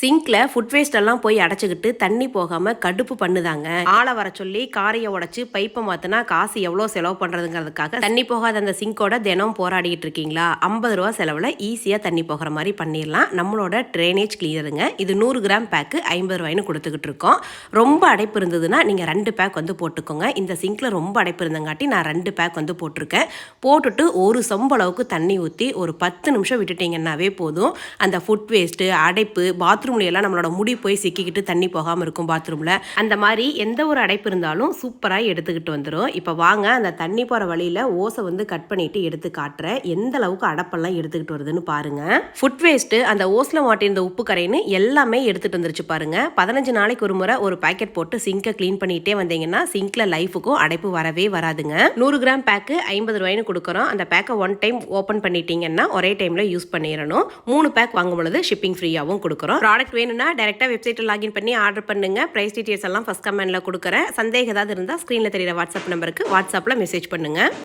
சிங்க்ல food waste எல்லாம் போய் அடைச்சிக்கிட்டு தண்ணி போகாம கடுப்பு பண்ணுதாங்க. ஆளை வர சொல்லி காரையை உடைச்சு பைப்பை மாத்தினா காசு எவ்வளோ செலவு பண்றதுங்கிறதுக்காக தண்ணி போகாத அந்த சிங்கோட தினம் போராடிட்டு இருக்கீங்களா? ஐம்பது ரூபா செலவுல ஈஸியா தண்ணி போகிற மாதிரி பண்ணிடலாம். நம்மளோட ட்ரைனேஜ் கிளியருங்க இது நூறு கிராம் பேக்கு ஐம்பது ரூபாய்னு கொடுத்துக்கிட்டு இருக்கோம். ரொம்ப அடைப்பு இருந்ததுன்னா நீங்க ரெண்டு பேக் வந்து போட்டுக்கோங்க. இந்த சிங்க்ல ரொம்ப அடைப்பு இருந்தங்காட்டி நான் ரெண்டு பேக் வந்து போட்டிருக்கேன். போட்டுட்டு ஒரு சொம்பளவுக்கு தண்ணி ஊற்றி ஒரு பத்து நிமிஷம் விட்டுட்டீங்கன்னாவே போதும். அந்த ஃபுட் வேஸ்ட்டு அடைப்பு பாத்ரூம் பாத்ரூம்ல எல்லாம் நம்மளோட முடி போய் சிக்கிக்கிட்டு தண்ணி போகாமல் இருக்கும் பாத்ரூமில் அந்த மாதிரி எந்த ஒரு அடைப்பு இருந்தாலும் சூப்பராக எடுத்துக்கிட்டு வந்துடும் இப்போ வாங்க அந்த தண்ணி போகிற வழியில் ஓசை வந்து கட் பண்ணிட்டு எடுத்து காட்டுறேன். எந்த அளவுக்கு அடப்பெல்லாம் எடுத்துக்கிட்டு வருதுன்னு பாருங்க. ஃபுட் வேஸ்ட்டு அந்த ஓஸில் மாட்டியிருந்த உப்பு கரைன்னு எல்லாமே எடுத்துட்டு வந்துருச்சு பாருங்க. பதினஞ்சு நாளைக்கு ஒரு முறை ஒரு பாக்கெட் போட்டு சிங்கை க்ளீன் பண்ணிட்டே வந்தீங்கன்னா சிங்க்ல லைஃபுக்கும் அடைப்பு வரவே வராதுங்க. நூறு கிராம் பேக்கு ஐம்பது ரூபாய்னு கொடுக்குறோம். அந்த பேக்கை ஒன் டைம் ஓப்பன் பண்ணிட்டீங்கன்னா ஒரே டைம்ல யூஸ் பண்ணிடணும். மூணு பேக் வாங்கும் பொழுது ஷிப்பிங் ஃப்ரீயாகவும் கொடுக்குறோம். ப்ராடக்ட் வேணும்னா டேரெக்டாக வெப்சைட்டில் லாகின் பண்ணி ஆர்டர் பண்ணுங்கள் ப்ரைஸ் டீட்டெயில்ஸ் எல்லாம் ஃபஸ்ட் கமெண்டில் கொடுக்குறேன். சந்தேகம் ஏதாவது இருந்தால் ஸ்க்ரீனில் தெரியிற வாட்ஸ்அப் நம்பருக்கு வாட்ஸ்அப்பில் மெசேஜ் பண்ணுங்கள்